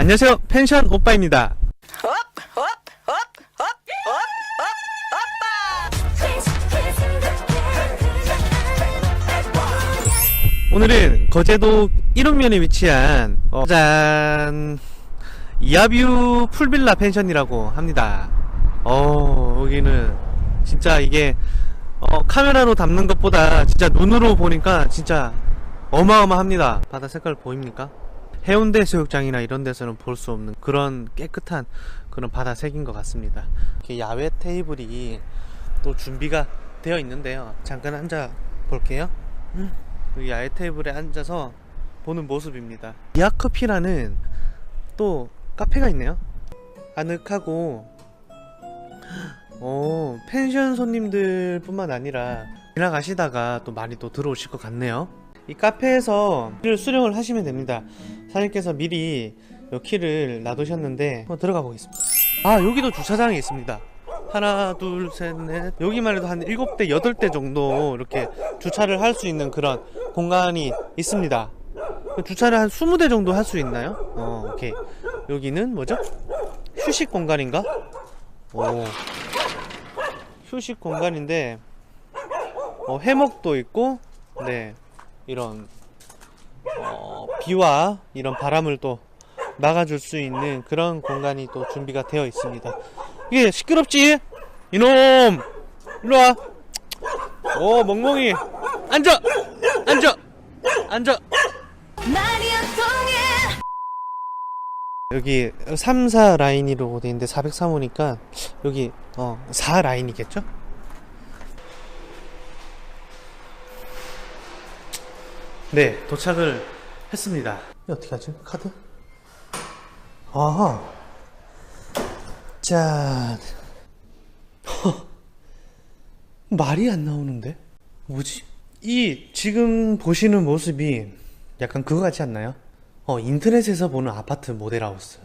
안녕하세요. 펜션 오빠입니다. 오늘은 거제도 1호면에 위치한 어, 짠 이하뷰 풀빌라 펜션이라고 합니다. 어 여기는 진짜 이게 어, 카메라로 담는 것보다 진짜 눈으로 보니까 진짜 어마어마합니다. 바다 색깔 보입니까? 해운대 수욕장이나 이런 데서는 볼 수 없는 그런 깨끗한 그런 바다 색인 것 같습니다. 이렇게 야외 테이블이 또 준비가 되어 있는데요. 잠깐 앉아 볼게요. 음, 여기 야외 테이블에 앉아서 보는 모습입니다. 이하커피라는 또 카페가 있네요. 아늑하고 어, 펜션 손님들뿐만 아니라 지나가시다가 또 많이 또 들어오실 것 같네요. 이 카페에서 키를 수령을 하시면 됩니다. 사장님께서 미리 요 키를 놔두셨는데 한번 들어가 보겠습니다. 아 여기도 주차장이 있습니다. 하나 둘 셋 넷 여기만 해도 한 7대 8대 정도 이렇게 주차를 할 수 있는 그런 공간이 있습니다. 주차를 한 20대 정도 할 수 있나요? 어 오케이 여기는 뭐죠? 휴식 공간인가? 오 휴식 공간인데 어, 해먹도 있고 네 이런 어, 비와 이런 바람을 또 막아줄 수 있는 그런 공간이 또 준비가 되어 있습니다. 이게 시끄럽지? 이놈 일로 와. 오 멍멍이 앉아 앉아 앉아. 여기 3, 4 라인이라고 돼 있는데 403호니까 여기 어, 4 라인이겠죠? 네, 도착을 했습니다. 어떻게 하지? 카드? 아하. 짠. 허. 말이 안 나오는데? 뭐지? 이 지금 보시는 모습이 약간 그거 같지 않나요? 어, 인터넷에서 보는 아파트 모델하우스.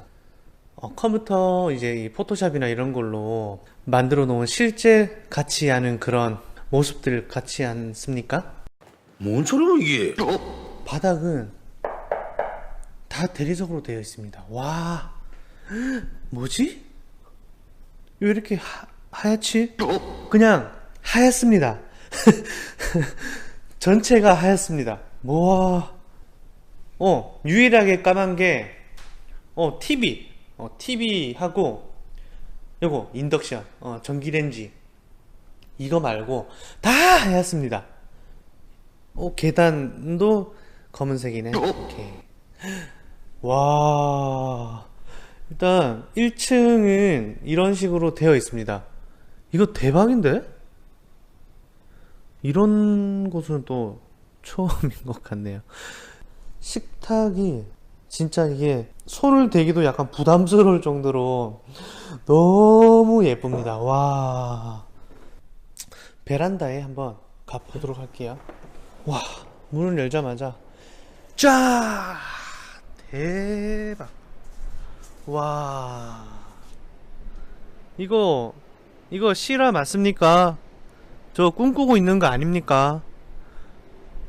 어, 컴퓨터 이제 이 포토샵이나 이런 걸로 만들어 놓은 실제 같지 않은 그런 모습들 같지 않습니까? 뭔 소리야 이게? 바닥은 다 대리석으로 되어 있습니다. 와, 뭐지? 왜 이렇게 하, 하얗지? 그냥 하얗습니다. 전체가 하얗습니다. 와, 어, 유일하게 까만 게, 어, TV, 어, TV하고, 요거, 인덕션, 어, 전기레인지. 이거 말고, 다 하얗습니다. 어, 계단도 검은색이네. 오케이. 와. 일단 1층은 이런 식으로 되어 있습니다. 이거 대박인데? 이런 곳은 또 처음인 것 같네요. 식탁이 진짜 이게 손을 대기도 약간 부담스러울 정도로 너무 예쁩니다. 와. 베란다에 한번 가보도록 할게요. 와, 문을 열자마자 쫙! 대박. 와. 이거 이거 실화 맞습니까? 저 꿈꾸고 있는 거 아닙니까?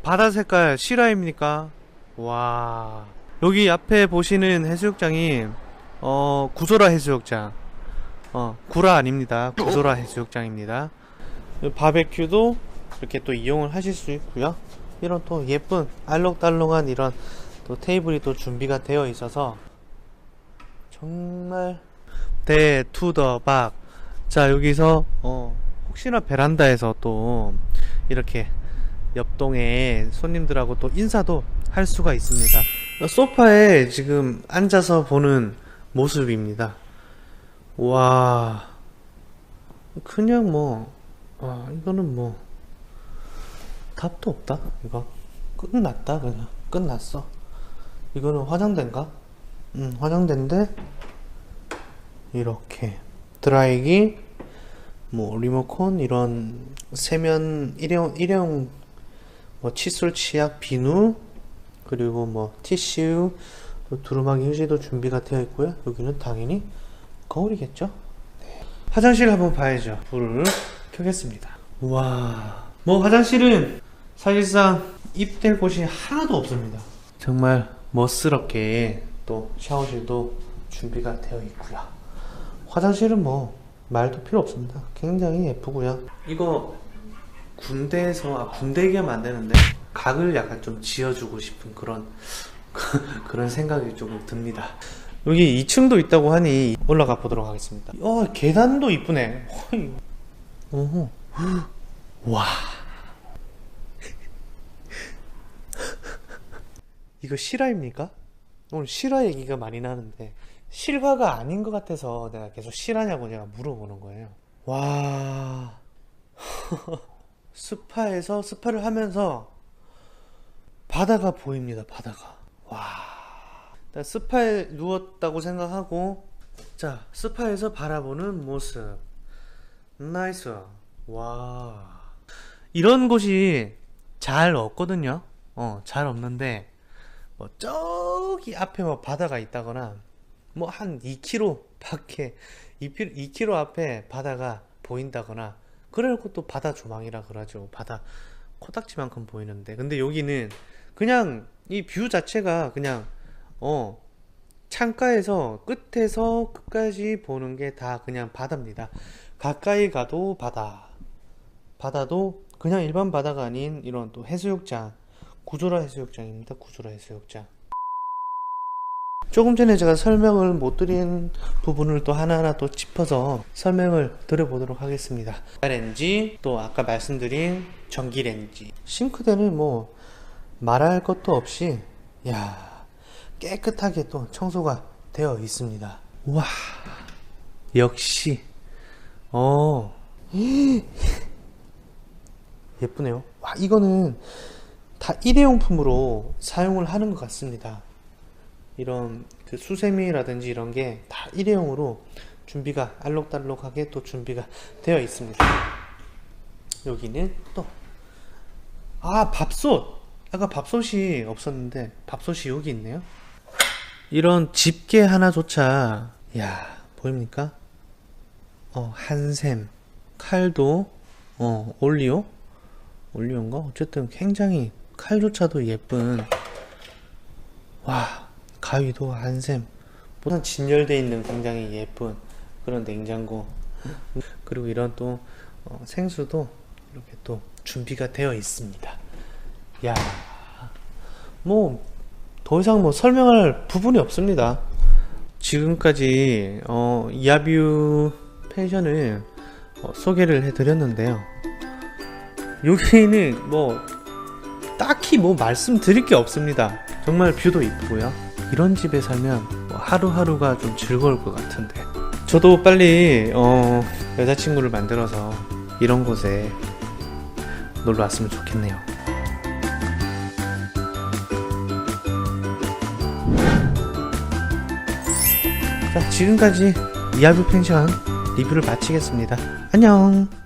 바다 색깔 실화입니까? 와. 여기 앞에 보시는 해수욕장이 어, 구조라 해수욕장. 어, 구라 아닙니다. 구조라 해수욕장입니다. 바베큐도 이렇게 또 이용을 하실 수 있고요. 이런 또 예쁜 알록달록한 이런 또 테이블이 또 준비가 되어 있어서 정말 대투더박 자 여기서 어 혹시나 베란다에서 또 이렇게 옆동에 손님들하고 또 인사도 할 수가 있습니다. 소파에 지금 앉아서 보는 모습입니다. 와 그냥 뭐 아, 이거는 뭐 답도 없다. 이거 끝났다 그냥 끝났어. 이거는 화장대인가? 음 화장대인데 이렇게 드라이기 뭐 리모컨 이런 세면 일회용 일회용 뭐 칫솔 치약 비누 그리고 뭐 티슈 또 두루마기 휴지도 준비가 되어 있고요. 여기는 당연히 거울이겠죠. 네. 화장실 한번 봐야죠. 불을 켜겠습니다. 와, 뭐 화장실은 사실상 입댈 곳이 하나도 없습니다. 정말 멋스럽게 또 샤워실도 준비가 되어 있고요. 화장실은 뭐 말도 필요 없습니다. 굉장히 예쁘고요. 이거 군대에서 아, 군대 얘기하면 안 되는데 각을 약간 좀 지어주고 싶은 그런 그런 생각이 조금 듭니다. 여기 2층도 있다고 하니 올라가 보도록 하겠습니다. 어 계단도 이쁘네. 어허. 와. 이거 실화입니까? 오늘 실화 얘기가 많이 나는데 실화가 아닌 것 같아서 내가 계속 실화냐고 제가 물어보는 거예요. 와. 스파에서 스파를 하면서 바다가 보입니다. 바다가. 와. 스파에 누웠다고 생각하고 자 스파에서 바라보는 모습. 나이스. 와. 이런 곳이 잘 없거든요. 어, 잘 없는데 뭐 저기 앞에 뭐 바다가 있다거나 뭐 한 2km 밖에 2km, 2km 앞에 바다가 보인다거나 그래놓고 또 바다 조망이라 그러죠. 바다 코딱지만큼 보이는데 근데 여기는 그냥 이 뷰 자체가 그냥 어 창가에서 끝에서 끝까지 보는 게 다 그냥 바다입니다. 가까이 가도 바다. 바다도 그냥 일반 바다가 아닌 이런 또 해수욕장. 구조라 해수욕장입니다. 구조라 해수욕장. 조금 전에 제가 설명을 못 드린 부분을 또 하나하나 또 짚어서 설명을 드려보도록 하겠습니다. 렌지, 또 아까 말씀드린 전기 렌지. 싱크대는 뭐 말할 것도 없이, 야 깨끗하게 또 청소가 되어 있습니다. 와, 역시, 어, 예쁘네요. 와, 이거는 다 일회용품으로 사용을 하는 것 같습니다. 이런 그 수세미라든지 이런 게 다 일회용으로 준비가 알록달록하게 또 준비가 되어 있습니다. 여기는 또, 아, 밥솥! 아까 밥솥이 없었는데, 밥솥이 여기 있네요. 이런 집게 하나조차, 야 보입니까? 어, 한샘. 칼도, 어, 올리오? 올리오인가? 어쨌든 굉장히 칼조차도 예쁜, 와, 가위도 한샘. 보다 진열되어 있는 굉장히 예쁜 그런 냉장고. 그리고 이런 또 어, 생수도 이렇게 또 준비가 되어 있습니다. 야, 뭐, 더 이상 뭐 설명할 부분이 없습니다. 지금까지, 어, 이하뷰 펜션을 어, 소개를 해드렸는데요. 여기는 뭐, 딱히 뭐 말씀드릴 게 없습니다. 정말 뷰도 이쁘고요. 이런 집에 살면 뭐 하루하루가 좀 즐거울 것 같은데. 저도 빨리 어, 여자친구를 만들어서 이런 곳에 놀러 왔으면 좋겠네요. 자, 지금까지 이하뷰 펜션 리뷰를 마치겠습니다. 안녕!